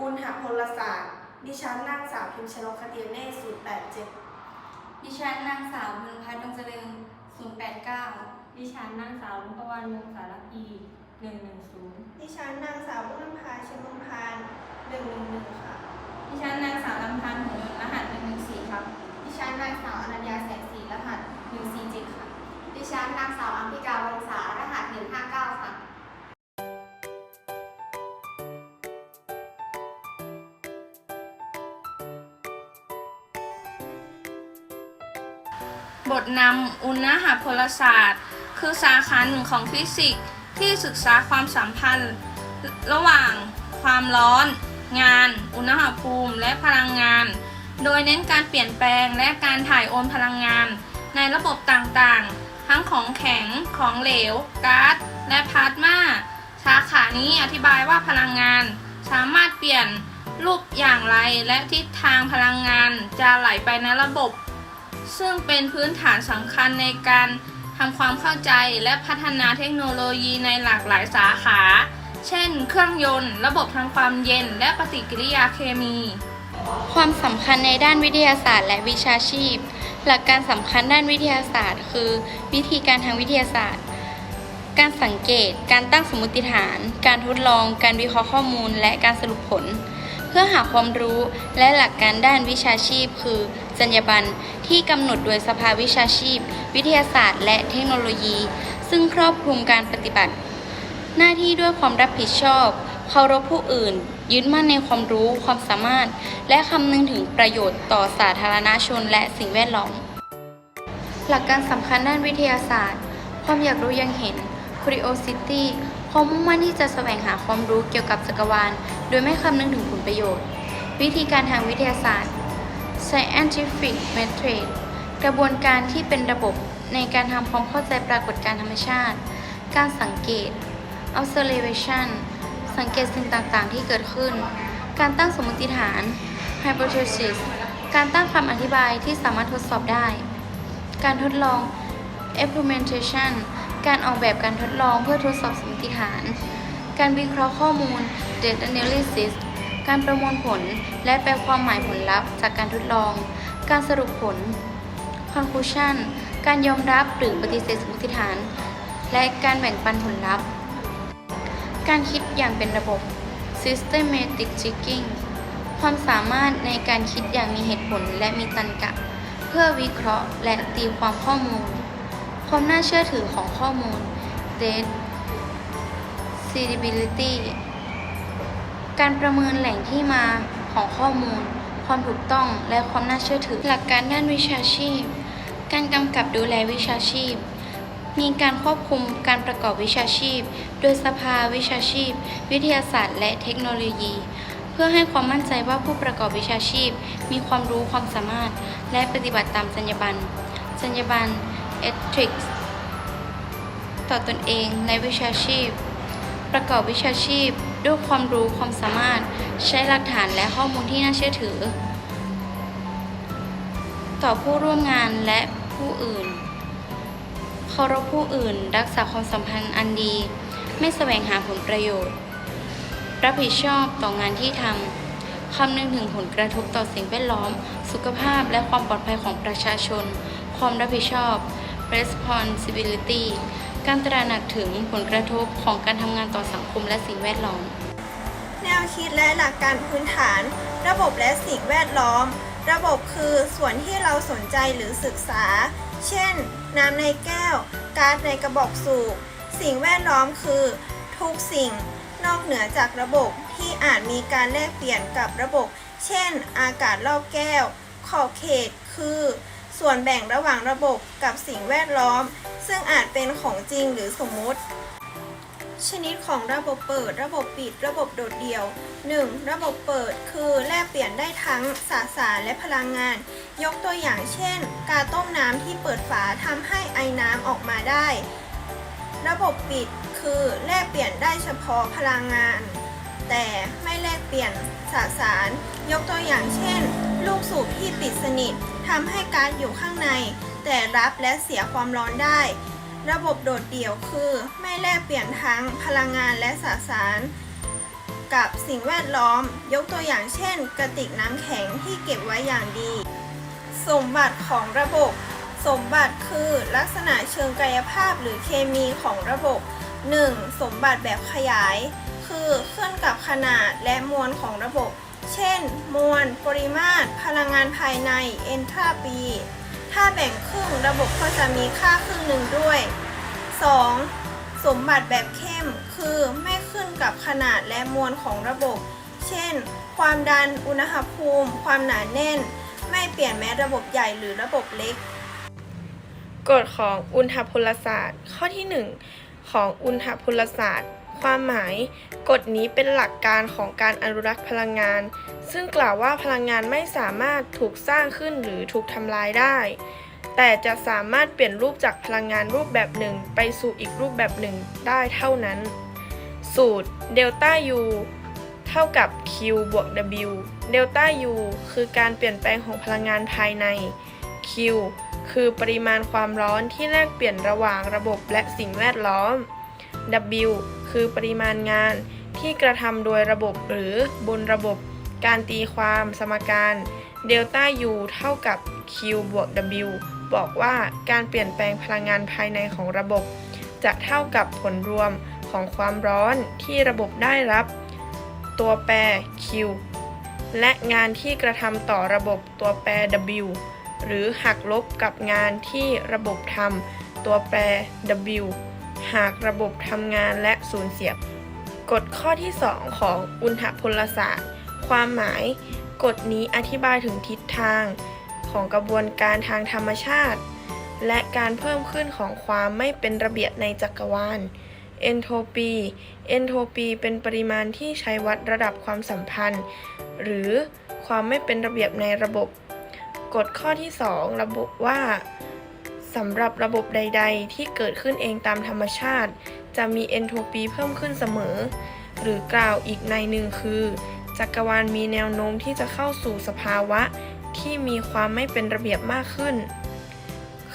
อุณหพลศาสตร์ ดิฉันนางสาวพิมชนกคเตียนเนศศูนย์แปดเจ็ดดิฉันนางสาวบุญพัฒน์ดวงเจริญ089 ดิฉันนางสาวลุงตะวันวงสารพีหนึ่งหนึ่งศูนย์ดิฉันนางสาวบุญนภาชิมุนพานหนึ่งหนึ่งหนึ่งค่ะ ดิฉันนางสาวลำพันธ์หงยนต์รหัส114 ครับ ดิฉันนางสาวอนัญญาแสงสีรหัส147 ค่ะ ดิฉันนางสาวอัมพิกาวงศารหัส159 ค่ะ บทนำอุณหพลศาสตร์ คือสาขาหนึ่งของฟิสิกส์ที่ศึกษาความสัมพันธ์ ระหว่างความร้อน งาน อุณหภูมิ และพลังงาน โดยเน้นการเปลี่ยนแปลงและการถ่ายโอนพลังงาน ในระบบต่างๆ ทั้งของแข็ง ของเหลว ก๊าซ และพลาสมา สาขานี้อธิบายว่าพลังงาน สามารถเปลี่ยนรูปอย่างไรและทิศทางพลังงานจะไหลไปในระบบ ซึ่งเป็นพื้นฐานสำคัญในการทำความเข้าใจและพัฒนาเทคโนโลยีในหลากหลายสาขา เช่น เครื่องยนต์ ระบบทำความเย็น และปฏิกิริยาเคมี ความสำคัญในด้านวิทยาศาสตร์และวิชาชีพ หลักการสำคัญด้านวิทยาศาสตร์ คือ วิธีการทางวิทยาศาสตร์ การสังเกต การตั้งสมมติฐาน การทดลอง การวิเคราะห์ข้อมูล และการสรุปผล เพื่อหาความรู้และหลักการด้านวิชาชีพ คือจรรยาบรรณที่กำหนดโดยสภาวิชาชีพ วิทยาศาสตร์ และเทคโนโลยี ซึ่งครอบคลุมการปฏิบัติ หน้าที่ด้วยความรับผิดชอบ เคารพผู้อื่น ยึดมั่นในความรู้ความสามารถ และคำนึงถึงประโยชน์ต่อสาธารณชนและสิ่งแวดล้อม หลักการสำคัญด้านวิทยาศาสตร์ ความอยากรู้ยังเห็น curiosity ความมุ่งมั่นที่จะแสวงหาความรู้เกี่ยวกับจักรวาล โดยไม่คำนึงถึงผลประโยชน์ วิธีการทางวิทยาศาสตร์ scientific method กระบวนการที่เป็นระบบในการทำความเข้าใจปรากฏการธรรมชาติ การสังเกต observation สังเกตสิ่งต่างๆ ที่เกิดขึ้น การตั้งสมมติฐาน hypothesis การตั้งคำอธิบายที่สามารถทดสอบได้ การทดลอง implementation การออกแบบการทดลองเพื่อทดสอบสมมติฐาน การวิเคราะห์ข้อมูล data analysis การประมวลผลและแปลความหมายผลลัพธ์จากการทดลอง การสรุปผล conclusion การยอมรับหรือปฏิเสธสมมติฐาน และการแบ่งปันผลลัพธ์ การคิดอย่างเป็นระบบ systematic thinking ความสามารถในการคิดอย่างมีเหตุผลและมีตรรกะ เพื่อวิเคราะห์และตีความข้อมูล ความน่าเชื่อถือของข้อมูล data credibility การประเมินแหล่งที่มาของข้อมูล ความถูกต้องและความน่าเชื่อถือ หลักการด้านวิชาชีพ การกำกับดูแลวิชาชีพ มีการควบคุมการประกอบวิชาชีพ โดยสภาวิชาชีพ วิทยาศาสตร์ และเทคโนโลยี เพื่อให้ความมั่นใจว่าผู้ประกอบวิชาชีพ มีความรู้ความสามารถ และปฏิบัติตามจรรยาบรรณจรรยาบรรณ ethics ต่อตนเองในวิชาชีพ ประกอบวิชาชีพด้วยความรู้ความสามารถใช้หลักฐานและข้อมูลที่น่าเชื่อถือ ต่อผู้ร่วมงานและผู้อื่นเคารพผู้อื่น รักษาความสัมพันธ์อันดี ไม่แสวงหาผลประโยชน์ รับผิดชอบต่องานที่ทำคำนึงถึงผลกระทบต่อสิ่งแวดล้อม สุขภาพและความปลอดภัยของประชาชน ความรับผิดชอบ responsibility การตระหนักถึงผลกระทบของการทำงานต่อสังคมและสิ่งแวดล้อม แนวคิดและหลักการพื้นฐาน ระบบและสิ่งแวดล้อม ระบบคือส่วนที่เราสนใจหรือศึกษา เช่น น้ำในแก้ว ก๊าซในกระบอกสูบ สิ่งแวดล้อมคือ ทุกสิ่ง นอกเหนือจากระบบที่อาจมีการแลกเปลี่ยนกับระบบ เช่น อากาศรอบแก้ว ขอบเขตคือ ส่วนแบ่งระหว่างระบบกับสิ่งแวดล้อม ซึ่งอาจเป็นของจริงหรือสมมุติ ชนิดของระบบเปิด ระบบปิด ระบบโดดเดี่ยว 1. ระบบเปิดคือแลกเปลี่ยนได้ทั้งสสารและพลังงาน ยกตัวอย่างเช่น การต้มน้ำที่เปิดฝาทำให้ไอน้ำออกมาได้ ระบบปิดคือแลกเปลี่ยนได้เฉพาะพลังงาน แต่ไม่แลกเปลี่ยนสสาร ยกตัวอย่างเช่น ลูกสูบที่ปิดสนิท ทำให้ก๊าซอยู่ข้างใน แต่รับและเสียความร้อนได้ ระบบโดดเดี่ยวคือ ไม่แลกเปลี่ยนทั้งพลังงานและสสาร กับสิ่งแวดล้อม ยกตัวอย่างเช่น กระติกน้ำแข็งที่เก็บไว้อย่างดี สมบัติของระบบ สมบัติคือลักษณะเชิงกายภาพหรือเคมีของระบบ 1. สมบัติแบบขยาย คือขึ้นกับขนาดและมวลของระบบ เช่น มวล ปริมาตร พลังงานภายในเอนทราปีถ้าแบ่งครึ่งระบบก็จะมีค่าครึ่งหนึ่งด้วย 2. สมบัติแบบเข้มคือไม่ขึ้นกับขนาดและมวลของระบบ เช่น ความดัน อุณหภูมิ ความหนาแน่น ไม่เปลี่ยนแม้ระบบใหญ่หรือระบบเล็ก กฎของอุณหพลศาสตร์ ข้อที่ 1 ของอุณหพลศาสตร์ ความหมาย กฎนี้เป็นหลักการของการอนุรักษ์พลังงาน ซึ่งกล่าวว่าพลังงานไม่สามารถถูกสร้างขึ้นหรือถูกทำลายได้ แต่จะสามารถเปลี่ยนรูปจากพลังงานรูปแบบหนึ่ง ไปสู่อีกรูปแบบหนึ่งได้เท่านั้น สูตรเดลต้า U เท่ากับ Q บวก W เดลต้า U คือการเปลี่ยนแปลงของพลังงานภายใน Q คือปริมาณความร้อนที่แลกเปลี่ยนระหว่างระบบและสิ่งแวดล้อม W คือปริมาณงานที่กระทำโดยระบบหรือบนระบบการตีความสมการเดลต้า U เท่ากับ Q บวก W บอกว่าการเปลี่ยนแปลงพลังงานภายในของระบบ จะเท่ากับผลรวมของความร้อนที่ระบบได้รับ ตัวแปร Q และงานที่กระทำต่อระบบตัวแปร W หรือหักลบกับงานที่ระบบทำตัวแปร W หากระบบทำงานและสูญเสีย กฎข้อที่ 2 ของอุณหพลศาสตร์ ความหมาย กฎนี้อธิบายถึงทิศทาง ของกระบวนการทางธรรมชาติ และการเพิ่มขึ้นของความไม่เป็นระเบียบในจักรวาลเอนโทรปี เอนโทรปีเป็นปริมาณที่ใช้วัดระดับความสัมพันธ์ หรือความไม่เป็นระเบียบในระบบ กฎข้อที่ 2 ระบุว่า สำหรับระบบใด ๆ ที่เกิดขึ้นเองตามธรรมชาติ จะมีเอนโทรปีเพิ่มขึ้นเสมอ หรือกล่าวอีกในหนึ่งคือ จักรวาลมีแนวโน้มที่จะเข้าสู่สภาวะ ที่มีความไม่เป็นระเบียบมากขึ้น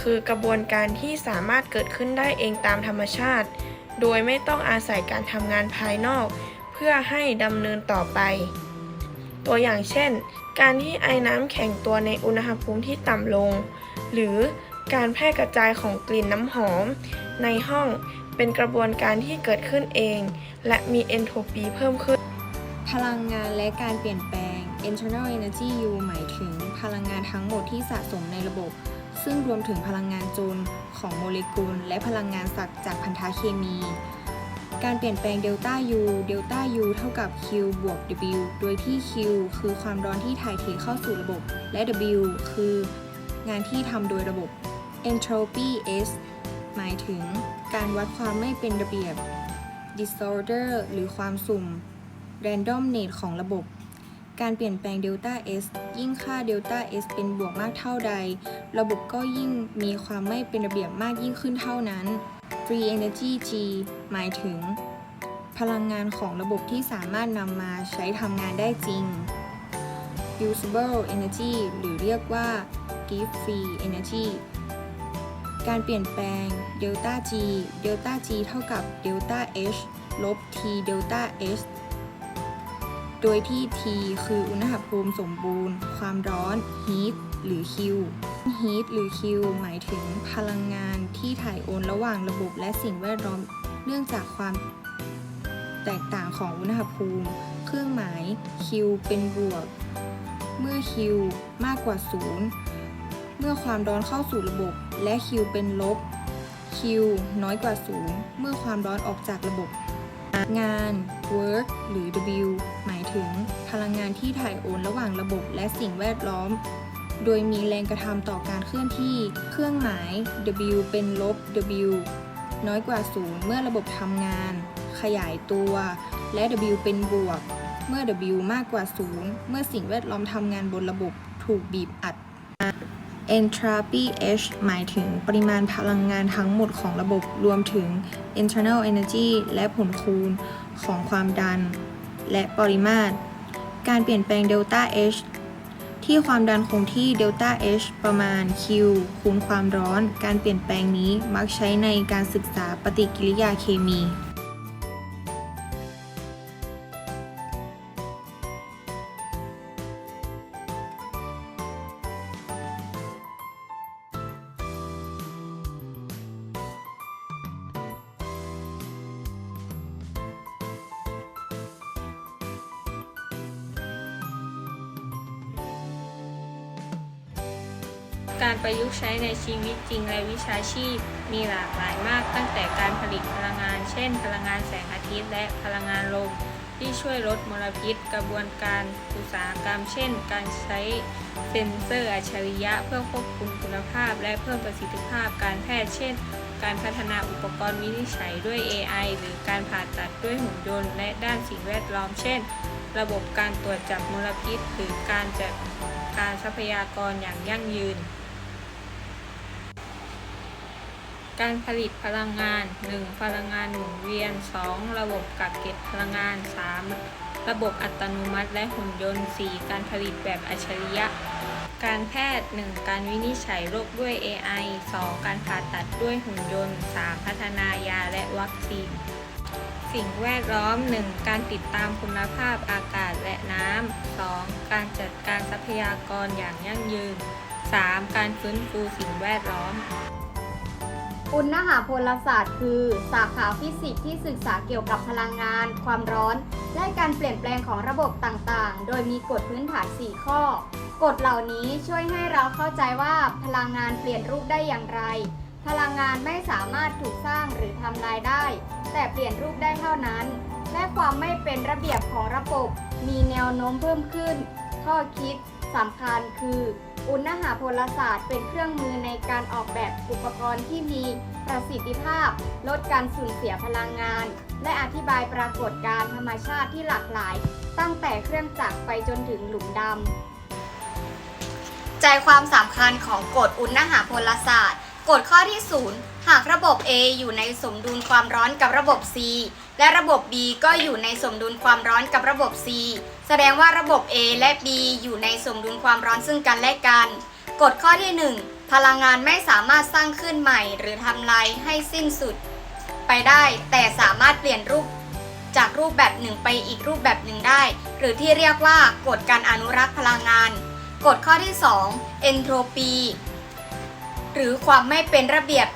คือกระบวนการที่สามารถเกิดขึ้นได้เองตามธรรมชาติ โดยไม่ต้องอาศัยการทำงานภายนอก เพื่อให้ดำเนินต่อไป ตัวอย่างเช่น การที่ไอ้น้ำแข็งตัวในอุณหภูมิที่ต่ำลง หรือ การแพร่กระจายของกลิ่นน้ำหอม ในห้องเป็นกระบวนการที่เกิดขึ้นเอง และมีเอนโทรปีเพิ่มขึ้น พลังงานและการเปลี่ยนแปลง internal energy U หมายถึงพลังงานทั้งหมดที่สะสมในระบบ ซึ่งรวมถึงพลังงานจนของโมเลกุล และพลังงานสักจากพันธะเคมี การเปลี่ยนแปลงเดลต้า U เดลต้า U เท่ากับ Q บวก W โดยที่ Q คือความร้อนที่ถ่ายเทเข้าสู่ระบบ และ W คืองานที่ทำโดยระบบ entropy S หมายถึงการวัดความไม่เป็นระเบียบ disorder หรือความสุ่ม randomness ของระบบ การเปลี่ยนแปลง delta S ยิ่งค่า delta S เป็นบวกมากเท่าใด ระบบก็ยิ่งมีความไม่เป็นระเบียบมากยิ่งขึ้นเท่านั้น free energy G หมายถึง พลังงานของระบบที่สามารถนำมาใช้ทำงานได้จริง usable energy หรือเรียกว่า gift free energy การเปลี่ยนแปลง delta G delta G เท่ากับ delta H ลบ T delta H โดยที่ T คืออุณหภูมิสมบูรณ์ ความร้อน heat หรือ Q heat หรือ Q หมายถึงพลังงานที่ถ่ายโอนระหว่างระบบและสิ่งแวดล้อม เนื่องจากความแตกต่างของอุณหภูมิ เครื่องหมาย Q เป็นบวก เมื่อ Q มากกว่า 0 เมื่อความร้อนเข้าสู่ระบบและ Q เป็นลบ Q น้อยกว่า0เมื่อความร้อนออกจากระบบ งาน work หรือ W หมายถึงพลังงานที่ถ่ายโอนระหว่างระบบและสิ่งแวดล้อม โดยมีแรงกระทำต่อการเคลื่อนที่ เครื่องหมาย W เป็นลบ W น้อยกว่า0เมื่อระบบทำงาน ขยายตัว และ W เป็นบวก เมื่อ W มากกว่า0เมื่อสิ่งแวดล้อมทำงานบนระบบถูกบีบอัด Entropy H หมายถึงปริมาณพลังงานทั้งหมดของระบบรวมถึง internal energy และผลคูณของความดัน และปริมาตร การเปลี่ยนแปลง delta H ที่ความดันคงที่ delta H ประมาณ Q คูณความร้อน การเปลี่ยนแปลงนี้มักใช้ในการศึกษาปฏิกิริยาเคมี การประยุกต์ใช้ในชีวิตจริงและวิชาชีพ มีหลากหลายมากตั้งแต่การผลิตพลังงาน เช่น พลังงานแสงอาทิตย์และพลังงานลมที่ช่วยลดมลพิษ กระบวนการอุตสาหกรรม เช่น การใช้เซ็นเซอร์อัจฉริยะ เพื่อควบคุมคุณภาพ และเพิ่มประสิทธิภาพการแพทย์ เช่น การพัฒนาอุปกรณ์วินิจฉัยด้วย AI หรือการผ่าตัดด้วยหุ่นยนต์ และด้านสิ่งแวดล้อม เช่น ระบบการตรวจจับมลพิษ หรือการจัดการทรัพยากรอย่างยั่งยืน การผลิตพลังงาน 1. พลังงานหมุนเวียน 2. ระบบกักเก็บพลังงาน 3. ระบบอัตโนมัติและหุ่นยนต์ 4. การผลิตแบบอัจฉริยะ การแพทย์ 1. การวินิจฉัยโรคด้วย AI 2. การผ่าตัดด้วยหุ่นยนต์ 3. พัฒนายาและวัคซีน สิ่งแวดล้อม 1. การติดตามคุณภาพอากาศและน้ำ 2. การจัดการทรัพยากรอย่างยั่งยืน 3. การฟื้นฟูสิ่งแวดล้อม อุณหภูมิศาสตร์คือสาขาฟิสิกส์ที่ศึกษาเกี่ยวกับพลังงาน ความร้อน และการเปลี่ยนแปลงของระบบต่างๆ โดยมีกฎพื้นฐาน 4 ข้อ กฎเหล่านี้ช่วยให้เราเข้าใจว่าพลังงานเปลี่ยนรูปได้อย่างไร พลังงานไม่สามารถถูกสร้างหรือทำลายได้ แต่เปลี่ยนรูปได้เท่านั้น และความไม่เป็นระเบียบของระบบ มีแนวโน้มเพิ่มขึ้น ข้อคิด สำคัญคืออุณหภูมิศาสตร์เป็นเครื่องมือในการออกแบบอุปกรณ์ที่มีประสิทธิภาพ ลดการสูญเสียพลังงาน และอธิบายปรากฏการณ์ธรรมชาติที่หลากหลาย ตั้งแต่เครื่องจักรไปจนถึงหลุมดำใจความสำคัญของกฎอุณหภูมิศาสตร์กฎข้อที่ 0 หากระบบ A อยู่ในสมดุลความร้อนกับระบบ C และระบบ B ก็อยู่ในสมดุลความร้อนกับระบบ C แสดงว่าระบบ A และ B อยู่ในสมดุลความร้อนซึ่งกันและกันกฎข้อที่ 1 พลังงานไม่สามารถสร้างขึ้นใหม่ หรือทำลายให้สิ้นสุด ไปได้ แต่สามารถเปลี่ยนรูปจากรูปแบบหนึ่งไปอีกรูปแบบหนึ่งได้ หรือที่เรียกว่ากฎการอนุรักษ์พลังงานกฎข้อที่2 entropy หรือความไม่เป็นระเบียบ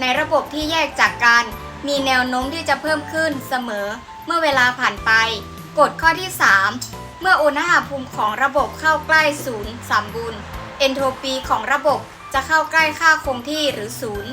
ในระบบที่แยกจากกัน มีแนวโน้มที่จะเพิ่มขึ้นเสมอเมื่อเวลาผ่านไป กฎข้อที่ 3 เมื่ออุณหภูมิของระบบเข้าใกล้ศูนย์สมบูรณ์เอนโทรปีของระบบจะเข้าใกล้ค่าคงที่หรือศูนย์